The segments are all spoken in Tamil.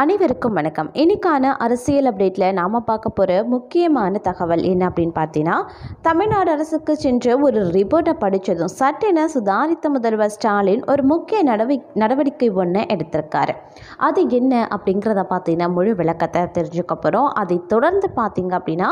அனைவருக்கும் வணக்கம். இன்னைக்கான அரசியல் அப்டேட்டில் நாம் பார்க்க போகிற முக்கியமான தகவல் என்ன அப்படின்னு பார்த்தீங்கன்னா தமிழ்நாடு அரசுக்கு சென்று ஒரு ரிப்போர்ட்டை படித்ததும் சட்டென சுதாரித்த முதல்வர் ஸ்டாலின் ஒரு முக்கிய நடவடி நடவடிக்கை ஒன்று எடுத்திருக்காரு. அது என்ன அப்படிங்கிறத பார்த்தீங்கன்னா முழு விளக்கத்தை தெரிஞ்சுக்க போகிறோம் அதை தொடர்ந்து பார்த்தீங்க அப்படின்னா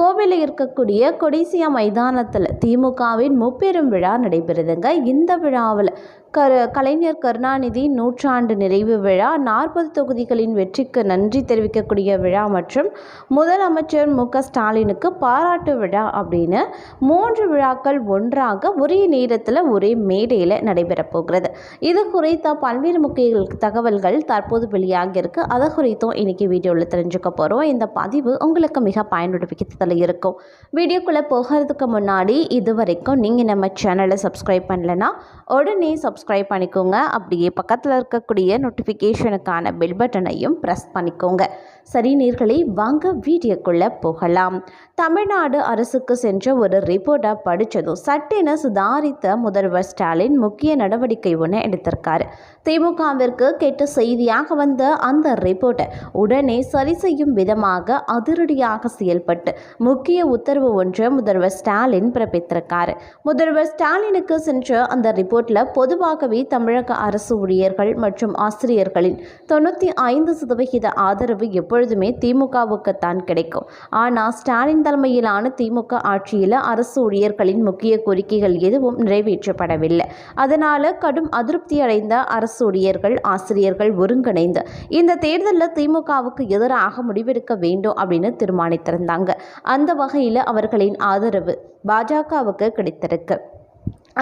கோவிலில் இருக்கக்கூடிய கொடிசியா மைதானத்தில் திமுகவின் முப்பெரும் விழா நடைபெறுதுங்க. இந்த விழாவில் கரு கலைஞர் கருணாநிதி நூற்றாண்டு நிறைவு விழா நாற்பது தொகுதிகளின் வெற்றிக்கு நன்றி தெரிவிக்கக்கூடிய விழா மற்றும் முதலமைச்சர் மு க ஸ்டாலினுக்கு பாராட்டு விழா அப்படின்னு மூன்று விழாக்கள் ஒன்றாக ஒரே நேரத்தில் ஒரே மேடையில் நடைபெறப்போகிறது இது குறித்த பல்வேறு முக்கிய தகவல்கள் தற்போது வெளியாகியிருக்கு அதை குறித்தும் இன்றைக்கி வீடியோவில் தெரிஞ்சுக்க போகிறோம் இந்த பதிவு உங்களுக்கு மிக பயனுள்ள விகிதத்தில் இருக்கும். வீடியோக்குள்ளே போகிறதுக்கு முன்னாடி இது வரைக்கும் நீங்கள் நம்ம சேனலை சப்ஸ்கிரைப் பண்ணலைன்னா உடனே சப்ஸ்கிரைப் பண்ணிக்கோங்க. அப்படியே பக்கத்தில் இருக்கக்கூடிய நோட்டிஃபிகேஷனுக்கான பெல் பட்டனையும் ப்ரெஸ் பண்ணிக்கோங்க. சரி நீர்களை வாங்க வீடியோக்குள்ளே போகலாம். தமிழ்நாடு அரசுக்கு சென்ற ஒரு ரிப்போர்ட்டை படித்ததும் சட்டென சுதாரித்த முதல்வர் ஸ்டாலின் முக்கிய நடவடிக்கை ஒன்று எடுத்திருக்காரு. திமுகவிற்கு கெட்ட செய்தியாக வந்த அந்த ரிப்போர்ட்டை உடனே சரி செய்யும் விதமாக அதிரடியாக செயல்பட்டு முக்கிய உத்தரவு ஒன்று முதல்வர் ஸ்டாலின் பிறப்பித்திருக்காரு. முதல்வர் ஸ்டாலினுக்கு சென்ற அந்த ரிப்போர்ட்டில் பொதுவாக பொதுவாகவே தமிழக அரசு ஊழியர்கள் மற்றும் ஆசிரியர்களின் தொண்ணூற்றி ஐந்து சதவிகித ஆதரவு எப்பொழுதுமே திமுகவுக்குத்தான் கிடைக்கும். ஆனால் ஸ்டாலின் தலைமையிலான திமுக ஆட்சியில் அரசு ஊழியர்களின் முக்கிய கோரிக்கைகள் எதுவும் நிறைவேற்றப்படவில்லை. அதனால் கடும் அதிருப்தி அடைந்த அரசு ஊழியர்கள் ஆசிரியர்கள் ஒருங்கிணைந்து இந்த தேர்தலில் திமுகவுக்கு எதிராக முடிவெடுக்க வேண்டும் அப்படின்னு தீர்மானித்திருந்தாங்க. அந்த வகையில் அவர்களின் ஆதரவு பாஜகவுக்கு கிடைத்திருக்கு.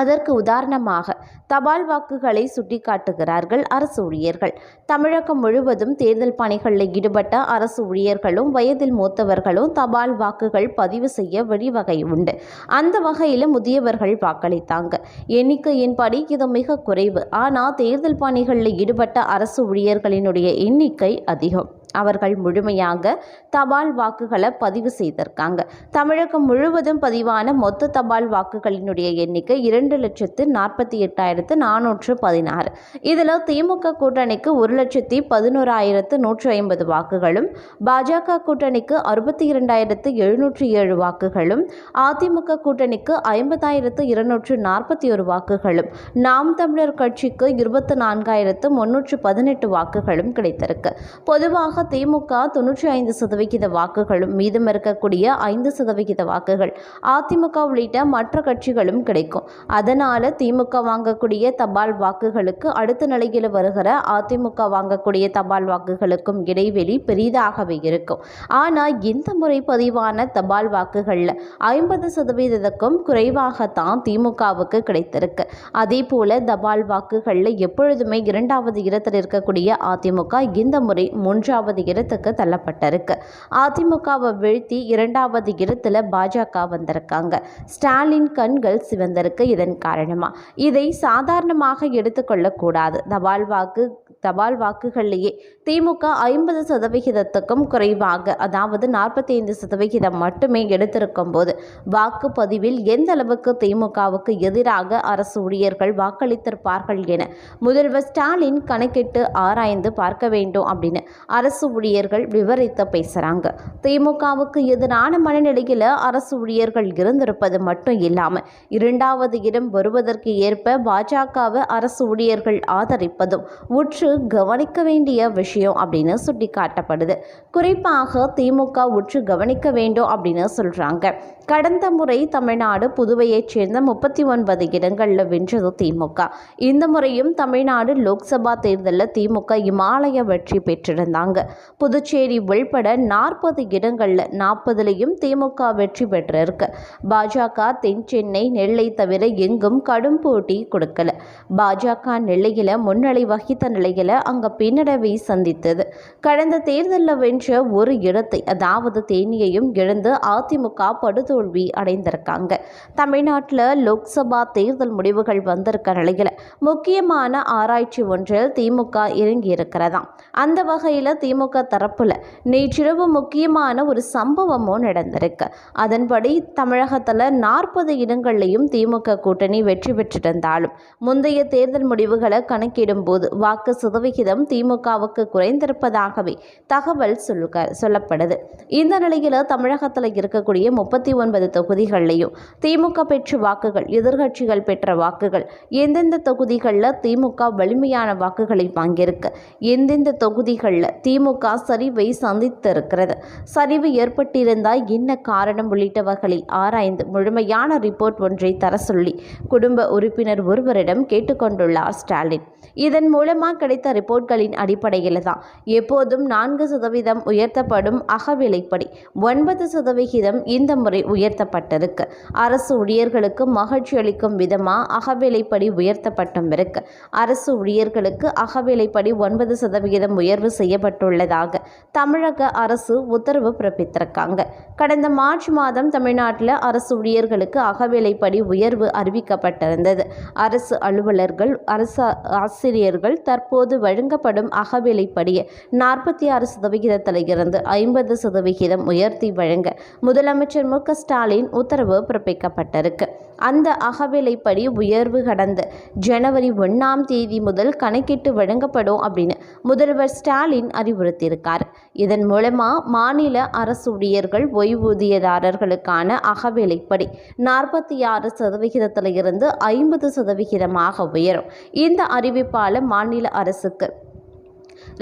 அதற்கு உதாரணமாக தபால் வாக்குகளை சுட்டிக்காட்டுகிறார்கள் அரசு ஊழியர்கள். தமிழகம் முழுவதும் தேர்தல் பணிகளில் ஈடுபட்ட அரசு ஊழியர்களும் வயதில் மூத்தவர்களும் தபால் வாக்குகள் பதிவு செய்ய வழிவகை உண்டு. அந்த வகையில் முதியவர்கள் வாக்களித்தாங்க. எண்ணிக்கையின்படி இது மிக குறைவு. ஆனால் தேர்தல் பணிகளில் ஈடுபட்ட அரசு ஊழியர்களினுடைய எண்ணிக்கை அதிகம். அவர்கள் முழுமையாக தபால் வாக்குகளை பதிவு செய்திருக்காங்க. தமிழகம் முழுவதும் பதிவான மொத்த தபால் வாக்குகளினுடைய எண்ணிக்கை இரண்டு லட்சத்து நாற்பத்தி எட்டாயிரத்து நானூற்று பதினாறு. இதில் திமுக கூட்டணிக்கு ஒரு லட்சத்தி பதினோராயிரத்து நூற்று ஐம்பது வாக்குகளும் பாஜக கூட்டணிக்கு அறுபத்தி இரண்டாயிரத்து எழுநூற்றி ஏழு வாக்குகளும் அதிமுக கூட்டணிக்கு ஐம்பதாயிரத்து இருநூற்று நாற்பத்தி ஒரு வாக்குகளும் நாம் தமிழர் கட்சிக்கு இருபத்தி நான்காயிரத்து முன்னூற்று பதினெட்டு வாக்குகளும் கிடைத்திருக்கு. பொதுவாக திமுக தொன்னூற்றி ஐந்து சதவிகித வாக்குகளும் மீதம் இருக்கக்கூடிய ஐந்து சதவிகித வாக்குகள் அதிமுக உள்ளிட்ட மற்ற கட்சிகளும் கிடைக்கும். அதனால திமுக வாங்கக்கூடிய தபால் வாக்குகளுக்கு அடுத்த நிலையில் வருகிற அதிமுக வாங்கக்கூடிய தபால் வாக்குகளுக்கும் இடைவெளி பெரிதாகவே இருக்கும். ஆனால் இந்த முறை பதிவான தபால் வாக்குகளில் ஐம்பது சதவீதத்துக்கும் குறைவாகத்தான் திமுகவுக்கு கிடைத்திருக்கு. அதே போல தபால் வாக்குகளில் எப்பொழுதுமே இரண்டாவது இடத்தில் இருக்கக்கூடிய அதிமுக இந்த முறை மூன்றாவது இடத்துக்கு தள்ளப்பட்டிருக்கு. அதிமுகவை வீழ்த்தி இரண்டாவது இடத்துல பாஜக வந்திருக்காங்க. ஸ்டாலின் கண்கள் சிவந்திருக்கு இதன் காரணமா. இதை சாதாரணமாக எடுத்துக்கொள்ளக்கூடாது. தபால் வாக்கு தபால் வாக்குகளிலேயே திமுக ஐம்பது சதவிகிதத்துக்கும் குறைவாக அதாவது நாற்பத்தி ஐந்து சதவிகிதம் மட்டுமே எடுத்திருக்கும் போது வாக்குப்பதிவில் எந்த அளவுக்கு திமுகவுக்கு எதிராக அரசு ஊழியர்கள் வாக்களித்திருப்பார்கள் என முதல்வர் ஸ்டாலின் கணக்கிட்டு ஆராய்ந்து பார்க்க வேண்டும் அப்படின்னு அரசு ஊழியர்கள் விவரித்து பேசுகிறாங்க திமுகவுக்கு எதிரான மனநிலையில் அரசு ஊழியர்கள் இருந்திருப்பது மட்டும் இல்லாமல் இரண்டாவது இடம் வருவதற்கு ஏற்ப பாஜகவை அரசு ஊழியர்கள் ஆதரிப்பதும் உற்று கவனிக்க வேண்டிய விஷயம் அப்படின்னு சுட்டி காட்டப்படுது குறிப்பாக திமுக உற்று கவனிக்க வேண்டும் அப்படின்னு சொல்கிறாங்க கடந்த முறை தமிழ்நாடு புதுவையைச் சேர்ந்த முப்பத்தி ஒன்பது இடங்களில் வென்றது திமுக. இந்த முறையும் தமிழ்நாடு லோக்சபா தேர்தலில் திமுக இமாலய வெற்றி பெற்றிருந்தாங்க. புதுச்சேரி உள்பட நாற்பது இடங்களில் நாற்பதுலேயும் திமுக வெற்றி பெற்றிருக்கு. பாஜக தென் சென்னை நெல்லை தவிர எங்கும் கடும் போட்டி கொடுக்கல. பாஜக நெல்லையில் முன்னிலை வகித்த நிலையில் அங்கே பின்னடைவை சந்தித்தது. கடந்த தேர்தலில் வென்ற ஒரு இடத்தை அதாவது தேனியையும் இழந்து அதிமுக படுதோல்வி அடைந்திருக்காங்க. தமிழ்நாட்டில் லோக்சபா தேர்தல் முடிவுகள் வந்திருக்க நிலையில் முக்கியமான ஆராய்ச்சி ஒன்றில் திமுக இறங்கி இருக்கிறதாம் அந்த வகையில் திமுக தரப்பில் நேற்றிரவு முக்கியமான ஒரு சம்பவமும் நடந்திருக்கு. அதன்படி தமிழகத்தில் நாற்பது இடங்கள்லையும் திமுக கூட்டணி வெற்றி பெற்றிருந்தாலும் முந்தைய தேர்தல் முடிவுகளை கணக்கிடும் போது வாக்கு சதவிகிதம் திமுகவுக்கு குறைந்திருப்பதாகவே தகவல் சொல்லுக சொல்லப்படுது. இந்த நிலையில் தமிழகத்தில் இருக்கக்கூடிய முப்பத்தி ஒன்பது தொகுதிகள்லையும் திமுக பெற்ற வாக்குகள் எதிர்கட்சிகள் பெற்ற வாக்குகள் எந்தெந்த தொகுதிகளில் திமுக வலிமையான வாக்குகளை வாங்கியிருக்கு எந்தெந்த தொகுதிகளில் திமுக சரிவை சந்தித்திருக்கிறது சரிவு ஏற்பட்டிருந்தால் என்ன காரணம் உள்ளிட்டவர்களை ஆராய்ந்து முழுமையான ரிப்போர்ட் ஒன்றை தர சொல்லி குடும்ப உறுப்பினர் ஒருவரிடம் கேட்டுக்கொண்டுள்ளார் ஸ்டாலின். இதன் மூலமாக கிடைத்த ரிப்போர்ட்களின் அடிப்படையில் தான். எப்போதும் நான்கு சதவீதம் உயர்த்தப்படும் அகவிலைப்படி ஒன்பது சதவிகிதம் இந்த முறை உயர்த்தப்பட்டிருக்கு. அரசு ஊழியர்களுக்கு மகிழ்ச்சி அளிக்கும் விதமாக அகவிலைப்படி உயர்த்தப்பட்டும் இருக்கு. அரசு ஊழியர்களுக்கு அகவிலைப்படி ஒன்பது சதவிகிதம் உயர்வு செய்யப்பட்டுள்ளதாக தமிழக அரசு உத்தரவு பிறப்பித்திருக்காங்க. கடந்த மார்ச் மாதம் தமிழ்நாட்டில் அரசு ஊழியர்களுக்கு அகவிலைப்படி உயர்வு அறிவிக்கப்பட்டிருந்தது. அரசு அலுவலர்கள் அரசு ஆசிரியர்கள் தற்போது வழங்கப்படும் அகவிலைப்படியே நாற்பத்தி ஆறு சதவிகிதத்தில் இருந்து ஐம்பது சதவிகிதம் உயர்த்தி வழங்க முதலமைச்சர் மு க ஸ்டாலின் உத்தரவு பிறப்பிக்கப்பட்டிருக்கு. அந்த அகவிலைப்படி உயர்வு கடந்த ஜனவரி ஒன்றாம் தேதி முதல் கணக்கிட்டு வழங்கப்படும் அப்படின்னு முதல்வர் ஸ்டாலின் அறிவுறுத்தியிருக்கார். இதன் மூலமாக மாநில அரசு ஊழியர்கள் ஓய்வூதியதாரர்களுக்கான அகவிலைப்படி நாற்பத்தி ஆறு சதவிகிதத்தில் இருந்து ஐம்பது சதவிகிதமாக உயரும். இந்த அறிவிப்பால் மாநில அரசுக்கு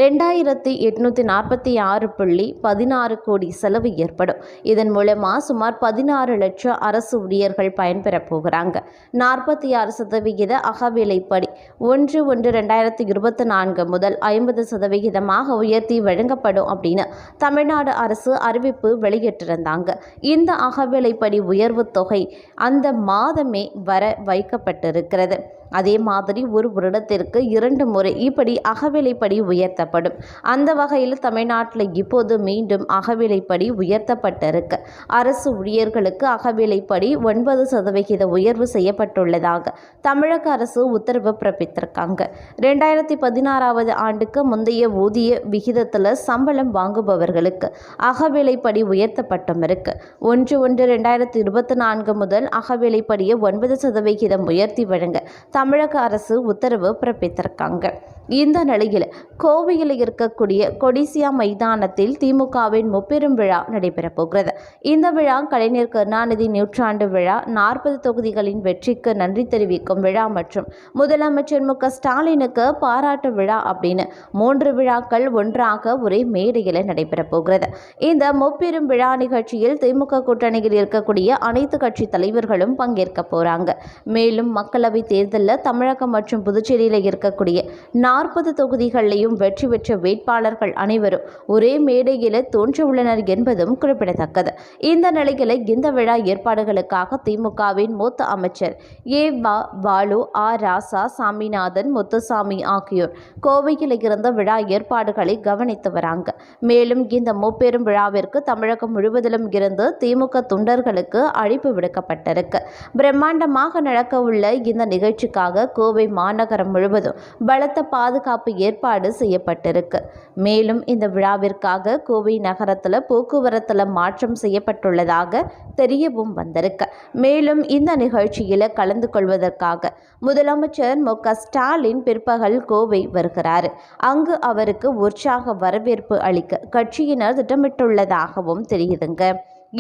ரெண்டாயிரத்தி எட்நூற்றி நாற்பத்தி ஆறு புள்ளி பதினாறு கோடி செலவு ஏற்படும். இதன் மூலமாக சுமார் பதினாறு லட்சம் அரசு ஊழியர்கள் பயன்பெறப் போகிறாங்க. நாற்பத்தி ஆறு சதவிகித அகவிலைப்படி ஒன்று ஒன்று ரெண்டாயிரத்தி இருபத்தி நான்கு முதல் ஐம்பது சதவிகிதமாக உயர்த்தி வழங்கப்படும் அப்படின்னு தமிழ்நாடு அரசு அறிவிப்பு வெளியிட்டிருந்தாங்க. இந்த அகவிலைப்படி உயர்வு தொகை அந்த மாதமே வர வைக்கப்பட்டிருக்கிறது. அதே மாதிரி ஒரு வருடத்திற்கு இரண்டு முறை இப்படி அகவிலைப்படி உயர்த்தப்படும். அந்த வகையில் தமிழ்நாட்டில் இப்போது மீண்டும் அகவிலைப்படி உயர்த்தப்பட்டிருக்கு. அரசு ஊழியர்களுக்கு அகவிலைப்படி ஒன்பது சதவிகித உயர்வு செய்யப்பட்டுள்ளதாக தமிழக அரசு உத்தரவு பிறப்பித்திருக்காங்க. ரெண்டாயிரத்தி பதினாறாவது ஆண்டுக்கு முந்தைய ஊதிய விகிதத்தில் சம்பளம் வாங்குபவர்களுக்கு அகவிலைப்படி உயர்த்தப்பட்டும் இருக்கு. ஒன்று ஒன்று ரெண்டாயிரத்தி இருபத்தி நான்கு முதல் அகவிலைப்படியை ஒன்பது சதவிகிதம் உயர்த்தி வழங்க தமிழக அரசு உத்தரவு பிறப்பித்திருக்காங்க. இந்த நிலையில் கோவையில் இருக்கக்கூடிய கொடிசியா மைதானத்தில் திமுகவின் முப்பெரும் விழா நடைபெறப் போகிறது. இந்த விழா கலைஞர் கருணாநிதி நூற்றாண்டு விழா. நாற்பது தொகுதிகளின் வெற்றிக்கு நன்றி தெரிவிக்கும் விழா மற்றும் முதலமைச்சர் மு க ஸ்டாலினுக்கு பாராட்டு விழா அப்படின்னு மூன்று விழாக்கள் ஒன்றாக ஒரே மேடையில் நடைபெறப் போகிறது. இந்த முப்பெரும் விழா நிகழ்ச்சியில் திமுக கூட்டணியில் இருக்கக்கூடிய அனைத்து கட்சி தலைவர்களும் பங்கேற்க போறாங்க. மேலும் மக்களவை தேர்தலில் தமிழகம் மற்றும் புதுச்சேரியில் இருக்கக்கூடிய நாற்பது தொகுதிகளிலையும் வெற்றி பெற்ற வேட்பாளர்கள் அனைவரும் ஒரே மேடையில் தோன்றவுள்ளனர் என்பதும் குறிப்பிடத்தக்கது. இந்த நிலையில் இந்த விழா ஏற்பாடுகளுக்காக திமுகவின் மூத்த அமைச்சர் ஏ வா பாலு ஆ ராசா சாமிநாதன் முத்துசாமி ஆகியோர் கோவையில் இருந்த விழா ஏற்பாடுகளை கவனித்து வராங்க. மேலும் இந்த முப்பெரும் விழாவிற்கு தமிழகம் முழுவதிலும் இருந்து திமுக தொண்டர்களுக்கு அழைப்பு விடுக்கப்பட்டிருக்கு. பிரம்மாண்டமாக நடக்க உள்ள இந்த நிகழ்ச்சிக்காக கோவை மாநகரம் முழுவதும் பலத்த பாதுகாப்பு ஏற்பாடு செய்யப்பட்டிருக்கு. மேலும் இந்த விழாவிற்காக கோவை நகரத்தில் போக்குவரத்தில் மாற்றம் செய்யப்பட்டுள்ளதாக தெரியவும் வந்திருக்கு. மேலும் இந்த நிகழ்ச்சியில் கலந்து கொள்வதற்காக முதலமைச்சர் மு ஸ்டாலின் பிற்பகல் கோவை வருகிறார். அங்கு அவருக்கு உற்சாக வரவேற்பு அளிக்க கட்சியினர் திட்டமிட்டுள்ளதாகவும் தெரியுதுங்க.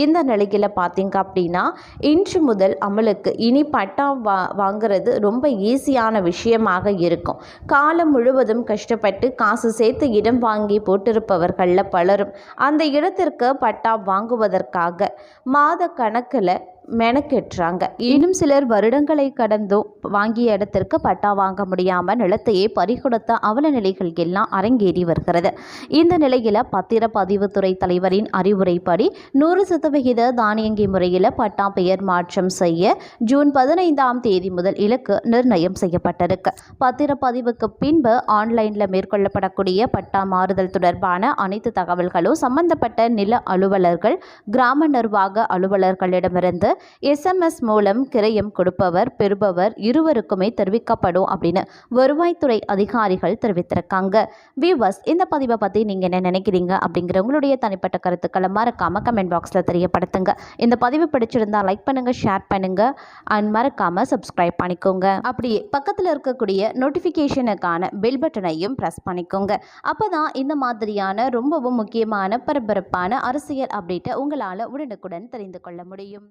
இந்த நிலையில் பார்த்தீங்க அப்படின்னா இன்று முதல் அமலுக்கு இனி பட்டா வா வாங்குறது ரொம்ப ஈஸியான விஷயமாக இருக்கும். காலம் முழுவதும் கஷ்டப்பட்டு காசு சேர்த்து இடம் வாங்கி போட்டிருப்பவர்களில் பலரும் அந்த இடத்திற்கு பட்டா வாங்குவதற்காக மாத கணக்கில் மெனக்கெட்டுறாங்க. இன்னும் சிலர் வருடங்களை கடந்தும் வாங்கிய இடத்திற்கு பட்டா வாங்க முடியாமல் நிலத்தையே பறிகொடுத்த அவல நிலைகள் எல்லாம் அரங்கேறி வருகிறது. இந்த நிலையில் பத்திரப்பதிவுத்துறை தலைவரின் அறிவுரைப்படி நூறு சதவிகித தானியங்கி முறையில் பட்டா பெயர் மாற்றம் செய்ய ஜூன் பதினைந்தாம் தேதி முதல் இலக்கு நிர்ணயம் செய்யப்பட்டிருக்கு. பத்திரப்பதிவுக்கு பின்பு ஆன்லைனில் மேற்கொள்ளப்படக்கூடிய பட்டா மாறுதல் தொடர்பான அனைத்து தகவல்களும் சம்பந்தப்பட்ட நில அலுவலர்கள் கிராம நிர்வாக அலுவலர்களிடமிருந்து எஸ்எம்எஸ் மூலம் கிரயம் கொடுப்பவர் பெறுபவர் இருவருக்குமே தெரிவிக்கப்படும் அப்படின்னு வருவாய்த்துறை அதிகாரிகள் தெரிவித்திருக்காங்க. வியூவர்ஸ் இந்த பதிவை பற்றி நீங்கள் என்ன நினைக்கிறீங்க அப்படிங்கிற உங்களுடைய தனிப்பட்ட கருத்துக்களை மறக்காமல் கமெண்ட் பாக்ஸில் தெரியப்படுத்துங்க. இந்த பதிவு பிடிச்சிருந்தால் லைக் பண்ணுங்கள் ஷேர் பண்ணுங்கள் அண்ட் மறக்காமல் சப்ஸ்கிரைப் பண்ணிக்கோங்க. அப்படியே பக்கத்தில் இருக்கக்கூடிய நோட்டிஃபிகேஷனுக்கான பெல் பட்டனையும் ப்ரெஸ் பண்ணிக்கோங்க. அப்போ தான் இந்த மாதிரியான ரொம்பவும் முக்கியமான பரபரப்பான அரசியல் அப்டேட்டை உங்களால் உடனுக்குடன் தெரிந்து கொள்ள முடியும்.